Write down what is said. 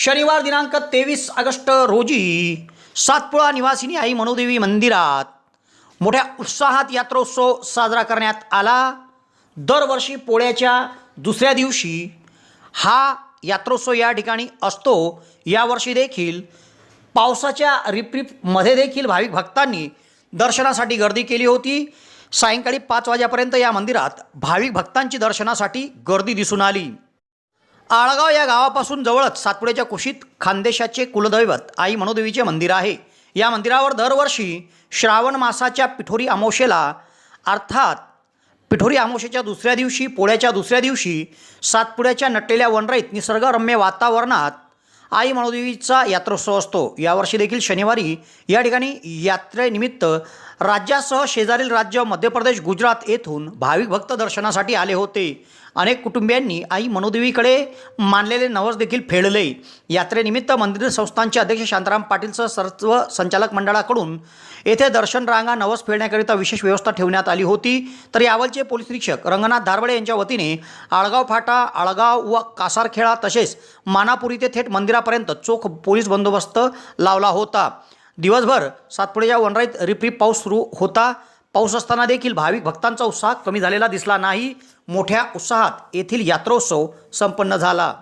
शनिवार दिनांक तेवीस ऑगस्ट रोजी सातपुळा निवासिनी आई मनोदेवी मंदिरात मोठ्या उत्साहात यात्रोत्सव साजरा करण्यात आला. दरवर्षी पोळ्याच्या दुसऱ्या दिवशी हा यात्रोत्सव या ठिकाणी असतो. यावर्षी देखील पावसाच्या रिपरिपमध्ये देखील भाविक भक्तांनी दर्शनासाठी गर्दी केली होती. सायंकाळी पाच वाजेपर्यंत या मंदिरात भाविक भक्तांची दर्शनासाठी गर्दी दिसून आली. आळगाव या गावापासून जवळच सातपुड्याच्या कुशीत खानदेशाचे कुलदैवत आई मनोदेवीचे मंदिर आहे. या मंदिरावर दरवर्षी श्रावण मासाच्या पिठोरी अमावशेला अर्थात पिठोरी अमावशेच्या दुसऱ्या दिवशी पोळ्याच्या दुसऱ्या दिवशी सातपुड्याच्या नटलेल्या वनराईत निसर्गरम्य वातावरणात आई मनोदेवीचा यात्रोत्सव असतो. यावर्षी देखील शनिवारी या ठिकाणी यात्रेनिमित्त राज्यासह शेजारील राज्य मध्य प्रदेश गुजरात येथून भाविक भक्त दर्शनासाठी आले होते. अनेक कुटुंबियांनी आई मनोदेवीकडे मानलेले नवस देखील फेडले. यात्रेनिमित्त मंदिर संस्थांचे अध्यक्ष शांताराम पाटीलसह सर्व संचालक मंडळाकडून येथे दर्शन रांगा नवस फेडण्याकरिता विशेष व्यवस्था ठेवण्यात आली होती. तर यावलचे पोलीस निरीक्षक रंगनाथ धारवडे यांच्या वतीने आळगाव फाटा आळगाव व कासारखेळा तसेच मानापुरी ते थेट मंदिरापर्यंत चोख पोलीस बंदोबस्त लावला होता. दिवसभर सातपुड्याच्या वनराईत रिपरिप पाऊस सुरू होता. पाऊस असताना देखील भाविक भक्तांचा उत्साह कमी झालेला दिसला नाही. मोठ्या उत्साहात येथील यात्रोत्सव संपन्न झाला.